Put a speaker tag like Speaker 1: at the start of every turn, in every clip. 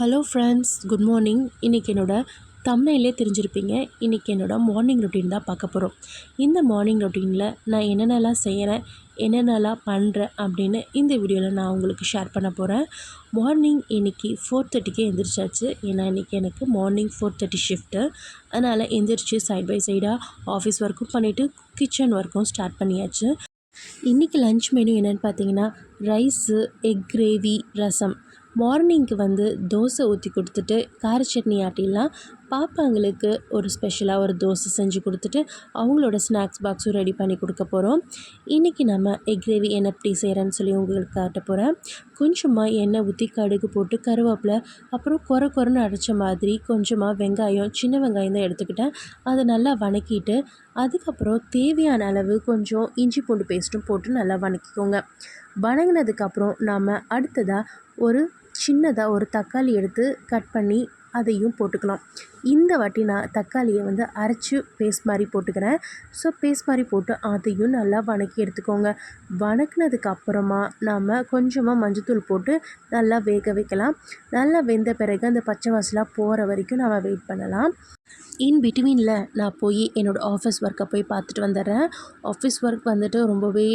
Speaker 1: Hello friends good morning இன்றைக்கி என்னோட தமிழிலே தெரிஞ்சிருப்பீங்க. இன்றைக்கி என்னோட மார்னிங் ரொட்டீன் தான் பார்க்க போகிறோம் இந்த மார்னிங் ரொட்டீனில் நான் என்னென்னலாம் செய்கிறேன் என்னென்னலாம் பண்ணுறேன் அப்படின்னு இந்த வீடியோவில் நான் உங்களுக்கு ஷேர் பண்ண போகிறேன் மார்னிங் இன்றைக்கி ஃபோர் தேர்ட்டிக்கே எந்திரிச்சாச்சு. ஏன்னா இன்றைக்கி எனக்கு மார்னிங் ஃபோர் தேர்ட்டி ஷிஃப்ட்டு அதனால் எந்திரிச்சு சைட் பை சைடாக ஆஃபீஸ் ஒர்க்கும் பண்ணிவிட்டு கிச்சன் ஒர்க்கும் ஸ்டார்ட் பண்ணியாச்சு. இன்றைக்கி லன்ச் மெனு என்னென்னு பார்த்தீங்கன்னா ரைஸு எக் கிரேவி ரசம். மார்னிங்க்கு வந்து தோசை ஊற்றி கொடுத்துட்டு கார சட்னி ஆட்டிடலாம். பாப்பாங்களுக்கு ஒரு ஸ்பெஷலாக ஒரு தோசை செஞ்சு கொடுத்துட்டு அவங்களோட ஸ்நாக்ஸ் பாக்ஸும் ரெடி பண்ணி கொடுக்க போகிறோம் இன்றைக்கி நம்ம எக் கிரேவி என்ன எப்படி செய்கிறேன்னு சொல்லி உங்களுக்கு காட்ட போகிறேன் கொஞ்சமாக எண்ணெய் ஊற்றி கடுகு போட்டு கருவேப்பிலை அப்புறம் குறை குறைன்னு அரைச்ச மாதிரி கொஞ்சமாக வெங்காயம் சின்ன வெங்காயம் தான் எடுத்துக்கிட்டேன். அதை நல்லா வணக்கிட்டு அதுக்கப்புறம் தேவையான அளவு கொஞ்சம் இஞ்சி பூண்டு பேஸ்ட்டும் போட்டு நல்லா வணக்கிக்கோங்க. வணங்கினதுக்கப்புறம் நாம் அடுத்ததாக ஒரு சின்னதாக ஒரு தக்காளி எடுத்து கட் பண்ணி அதையும் போட்டுக்கலாம். இந்த வாட்டி நான் தக்காளியை வந்து அரைச்சி பேஸ்ட் மாதிரி போட்டுக்கிறேன். ஸோ பேஸ்ட் மாதிரி போட்டு அதையும் நல்லா வணக்கி எடுத்துக்கோங்க. வணக்கினதுக்கு அப்புறமா நாம் கொஞ்சமாக மஞ்சத்தூள் போட்டு நல்லா வேக வைக்கலாம். நல்லா வெந்த பிறகு அந்த பச்சை வாசலாக போகிற வரைக்கும் நாம் வெயிட் பண்ணலாம். இன் பிட்வீனில் நான் போய் என்னோடய ஆஃபீஸ் ஒர்க்கை போய் பார்த்துட்டு வந்துடுறேன். ஆஃபீஸ் ஒர்க் வந்துட்டு ரொம்பவே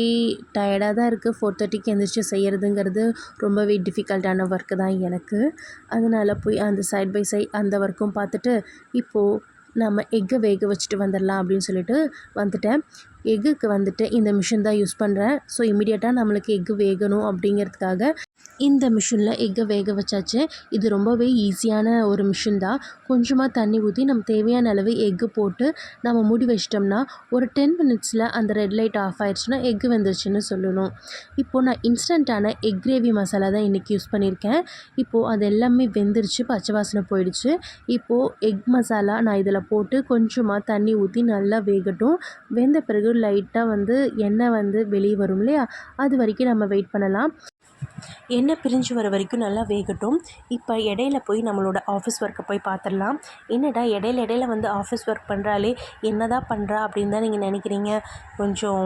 Speaker 1: டயர்டாக தான் இருக்குது ஃபோர் தேர்ட்டிக்கு எந்திரிச்சு செய்கிறதுங்கிறது ரொம்பவே டிஃபிகல்ட்டான ஒர்க்கு தான் எனக்கு. அதனால் போய் அந்த சைட் பை சைட் அந்த ஒர்க்கும் பார்த்துட்டு இப்போது நம்ம எக்கை வேக வச்சுட்டு வந்துடலாம் அப்படின்னு சொல்லிட்டு வந்துட்டேன். எக்குக்கு வந்துட்டு இந்த மிஷின் தான் யூஸ் பண்ணுறேன் ஸோ இமீடியட்டாக நம்மளுக்கு எக்கு வேகணும் அப்படிங்கிறதுக்காக இந்த மிஷினில் எக்கை வேக வச்சாச்சு? இது ரொம்பவே ஈஸியான ஒரு மிஷின் தான். கொஞ்சமாக தண்ணி ஊற்றி நம்ம தேவையான அளவு எக்கு போட்டு நம்ம மூடி வச்சிட்டோம்னா ஒரு டென் மினிட்ஸில் அந்த ரெட் லைட் ஆஃப் ஆயிடுச்சுன்னா எக்கு வெந்துருச்சுன்னு சொல்லணும். இப்போது நான் இன்ஸ்டண்ட்டான எக் கிரேவி மசாலா தான் இன்றைக்கி யூஸ் பண்ணியிருக்கேன். இப்போது அது எல்லாமே வெந்துருச்சு பச்சை வாசனை போயிடுச்சு. இப்போது எக் மசாலா நான் இதில் போட்டு கொஞ்சமாக தண்ணி ஊற்றி நல்லா வேகட்டும். வெந்த பிறகு லைட்டாக வந்து எண்ணெய் வந்து வெளியே வரும் இல்லையா? அது வரைக்கும் நம்ம வெயிட் பண்ணலாம். எண்ணெய் பிரிஞ்சு வர வரைக்கும் நல்லா வேகட்டும். இப்போ இடையில போய் நம்மளோட ஆஃபீஸ் ஒர்க்கை போய் பார்த்துடலாம் என்னடா இடையில இடையில வந்து ஆஃபீஸ் ஒர்க் பண்ணுறாலே என்ன தான் பண்ணுறா அப்படின்னு தான் நீங்கள் நினைக்கிறீங்க? கொஞ்சம்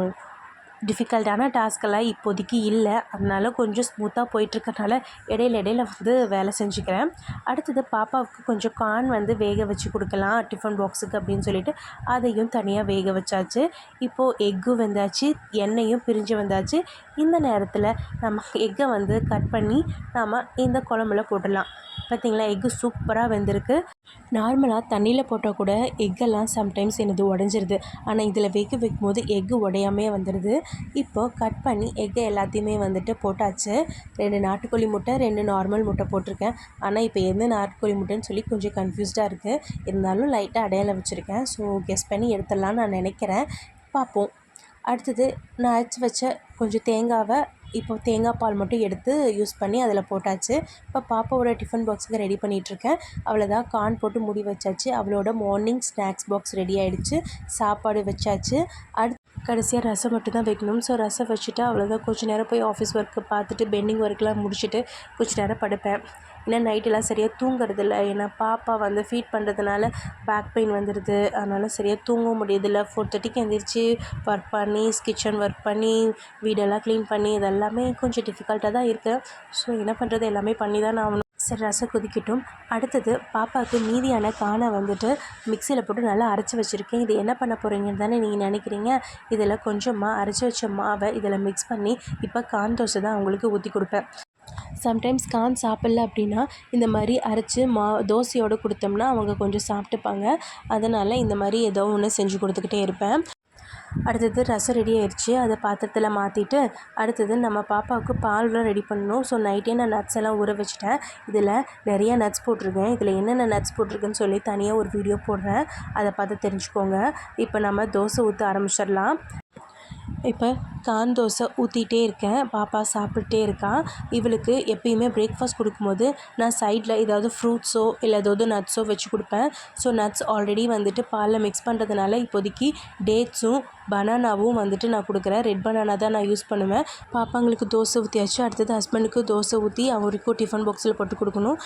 Speaker 1: டிஃபிகல்ட்டான டாஸ்க்கெல்லாம் இப்போதைக்கு இல்லை. அதனால் கொஞ்சம் ஸ்மூத்தாக போயிட்டுருக்கனால இடையில இடையில வந்து வேலை செஞ்சுக்கிறேன். அடுத்தது பாப்பாவுக்கு கொஞ்சம் கார்ன் வந்து வேக வச்சு கொடுக்கலாம். டிஃபன் பாக்ஸுக்கு அப்படின்னு சொல்லிட்டு அதையும் தனியாக வேக வச்சாச்சு. இப்போது எக்கு வெந்தாச்சு எண்ணெயும் பிரிஞ்சு வந்தாச்சு. இந்த நேரத்தில் நம்ம எக்கை வந்து கட் பண்ணி நாம் இந்த குழம்புல போட்டுடலாம். பார்த்திங்களா எக்கு சூப்பராக வெந்திருக்கு. நார்மலாக தண்ணியில் போட்டால் கூட எக்கெல்லாம் சம்டைம்ஸ் எனது உடஞ்சிருது. ஆனால் இதில் வேக வைக்கும் போது எக்கு உடையாமே வந்துடுது இப்போது கட் பண்ணி எக்கை எல்லாத்தையுமே வந்துட்டு போட்டாச்சு. ரெண்டு நாட்டுக்கோழி முட்டை ரெண்டு நார்மல் முட்டை போட்டிருக்கேன். ஆனால் இப்போ எந்த நாட்டுக்கோழி முட்டைன்னு சொல்லி கொஞ்சம் கன்ஃபியூஸ்டாக இருக்குது இருந்தாலும் லைட்டாக அடையாளம் வச்சுருக்கேன். ஸோ கெஸ் பண்ணி எடுத்துடலான்னு நான் நினைக்கிறேன். பார்ப்போம் அடுத்தது நான் அரைச்சி வச்ச கொஞ்சம் தேங்காவை இப்போ தேங்காய் பால் மட்டும் எடுத்து யூஸ் பண்ணி அதில் போட்டாச்சு. இப்போ பாப்பாவோட டிஃபன் பாக்ஸுக்கு ரெடி பண்ணிகிட்ருக்கேன். அவ்வளோதான். கார்ன் போட்டு முடி வச்சாச்சு. அவளோட மார்னிங் ஸ்நாக்ஸ் பாக்ஸ் ரெடி ஆகிடுச்சு சாப்பாடு வச்சாச்சு. அடுத்து கடைசியாக ரசம் மட்டும் தான் வைக்கணும். ஸோ ரசம் வச்சுட்டு அவ்வளோதான் கொஞ்சம் நேரம் போய் ஆஃபீஸ் ஒர்க்கு பார்த்துட்டு பெண்டிங் ஒர்க்லாம் முடிச்சுட்டு கொஞ்சம் நேரம் படுப்பேன். ஏன்னா நைட்டெல்லாம் சரியாக தூங்குறதில்ல ஏன்னா பாப்பா வந்து ஃபீட் பண்ணுறதுனால பேக் பெயின் வந்துடுது அதனால் சரியாக தூங்க முடியதில்ல ஃபோர் தேர்ட்டிக்கு எழுந்திரிச்சி ஒர்க் பண்ணி கிச்சன் ஒர்க் பண்ணி வீடெல்லாம் க்ளீன் பண்ணி இதெல்லாமே கொஞ்சம் டிஃபிகல்ட்டாக தான் இருக்குது ஸோ என்ன பண்ணுறது எல்லாமே பண்ணி தான் நான் ஆகணும். சரி ரசம் கொதிக்கட்டும். அடுத்தது பாப்பாவுக்கு மீதியான கானை வந்துட்டு மிக்சியில் போட்டு நல்லா அரைச்சி வச்சுருக்கேன். இது என்ன பண்ண போகிறீங்கன்னு தானே நீங்கள் நினைக்கிறீங்க? இதில் கொஞ்சமாக அரைச்சி வச்ச மாவை இதில் மிக்ஸ் பண்ணி இப்போ கான் தோசை தான் அவங்களுக்கு ஊற்றி கொடுப்பேன். சம்டைம்ஸ் கான் சாப்பிட்ல அப்படின்னா இந்த மாதிரி அரைச்சி மா தோசையோடு கொடுத்தோம்னா அவங்க கொஞ்சம் சாப்பிட்டுப்பாங்க. அதனால் இந்த மாதிரி ஏதோ ஒன்று செஞ்சு கொடுத்துக்கிட்டே இருப்பேன். அடுத்தது ரசம் ரெடி ஆயிடுச்சு அதை பாத்திரத்தில் மாற்றிட்டு அடுத்தது நம்ம பாப்பாவுக்கு பால்லாம் ரெடி பண்ணணும். ஸோ நைட்டே நான் நட்ஸ் எல்லாம் ஊற வச்சுட்டேன். இதில் நிறையா நட்ஸ் போட்டிருக்கேன். இதில் என்னென்ன நட்ஸ் போட்டிருக்குன்னு சொல்லி தனியாக ஒரு வீடியோ போடுறேன். அதை பார்த்து தெரிஞ்சுக்கோங்க. இப்போ நம்ம தோசை ஊற்ற ஆரம்பிச்சிடலாம். இப்போ கான் தோசை ஊற்றிட்டே இருக்கேன். பாப்பா சாப்பிட்டுட்டே இருக்கான் இவளுக்கு எப்பயுமே பிரேக்ஃபாஸ்ட் கொடுக்கும்போது நான் சைடில் ஏதாவது ஃப்ரூட்ஸோ இல்லை ஏதாவது நட்ஸோ வச்சு கொடுப்பேன். ஸோ நட்ஸ் ஆல்ரெடி வந்துட்டு பாலில் மிக்ஸ் பண்ணுறதுனால இப்போதைக்கு டேட்ஸும் பனானாவும் வந்துட்டு நான் கொடுக்குறேன். ரெட் பனானா தான் நான் யூஸ் பண்ணுவேன். பாப்பாங்களுக்கு தோசை ஊற்றியாச்சு அடுத்தது ஹஸ்பண்டுக்கு தோசை ஊற்றி அவருக்கும் டிஃபன் பாக்ஸில் போட்டு கொடுக்கணும்.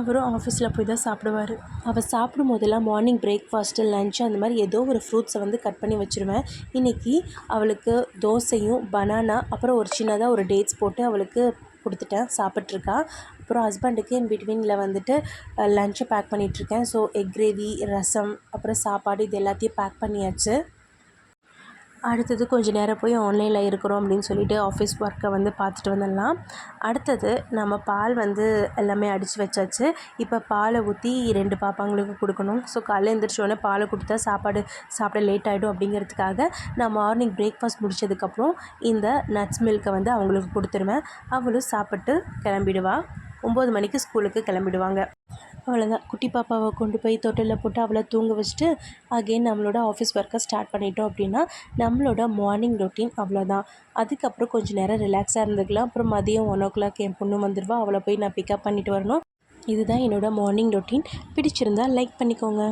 Speaker 1: அவரும் ஆஃபீஸில் போய் தான் சாப்பிடுவார். அவர் சாப்பிடும் போதெல்லாம் மார்னிங் பிரேக்ஃபாஸ்ட்டு லன்ச் அந்த மாதிரி ஏதோ ஒரு ஃப்ரூட்ஸை வந்து கட் பண்ணி வச்சுருவேன். இன்றைக்கி அவளுக்கு தோசையும் பனானா அப்புறம் ஒரு சின்னதாக ஒரு டேட்ஸ் போட்டு அவளுக்கு கொடுத்துட்டேன். சாப்பிட்ருக்கா அப்புறம் ஹஸ்பண்டுக்கு என் பிட்வீனில் வந்துட்டு லஞ்சை பேக் பண்ணிகிட்ருக்கேன் ஸோ எக் கிரேவி ரசம் அப்புறம் சாப்பாடு இது எல்லாத்தையும் பேக் பண்ணியாச்சு. அடுத்தது கொஞ்சம் நேரம் போய் ஆன்லைனில் இருக்கிறோம் அப்படின்னு சொல்லிட்டு ஆஃபீஸ் ஒர்க்கை வந்து பார்த்துட்டு வந்துடலாம். அடுத்தது நம்ம பால் வந்து எல்லாமே அடித்து வச்சாச்சு. இப்போ பாலை ஊற்றி ரெண்டு பாப்பாங்களுக்கு கொடுக்கணும். ஸோ காலையில் எழுந்திரிச்சோடனே பாலை கொடுத்தா சாப்பாடு சாப்பிட லேட் ஆகிடும் அப்படிங்கிறதுக்காக நான் மார்னிங் பிரேக்ஃபாஸ்ட் முடிச்சதுக்கப்புறம் இந்த நட்ஸ் மில்க்கை வந்து அவங்களுக்கு கொடுத்துருவேன். அவளும் சாப்பிட்டு கிளம்பிடுவா. ஒம்பது மணிக்கு ஸ்கூலுக்கு கிளம்பிடுவாங்க. அவ்வளோதான் குட்டி பாப்பாவை கொண்டு போய் தொட்டிலில் போட்டு அவளை தூங்க வச்சுட்டு அகெயின் நம்மளோட ஆஃபீஸ் ஒர்க்கை ஸ்டார்ட் பண்ணிட்டோம் அப்படின்னா நம்மளோட மார்னிங் ரொட்டீன் அவ்வளோதான் அதுக்கப்புறம் கொஞ்சம் நேரம் ரிலாக்ஸாக இருந்துக்கலாம். அப்புறம் மதியம் ஒன் ஓ கிளாக் என் பொண்ணு வந்துடுவா அவளை போய் நான் பிக்கப் பண்ணிட்டு வரணும். இதுதான் என்னோட மார்னிங் ரொட்டீன் பிடிச்சிருந்தா லைக் பண்ணிக்கோங்க.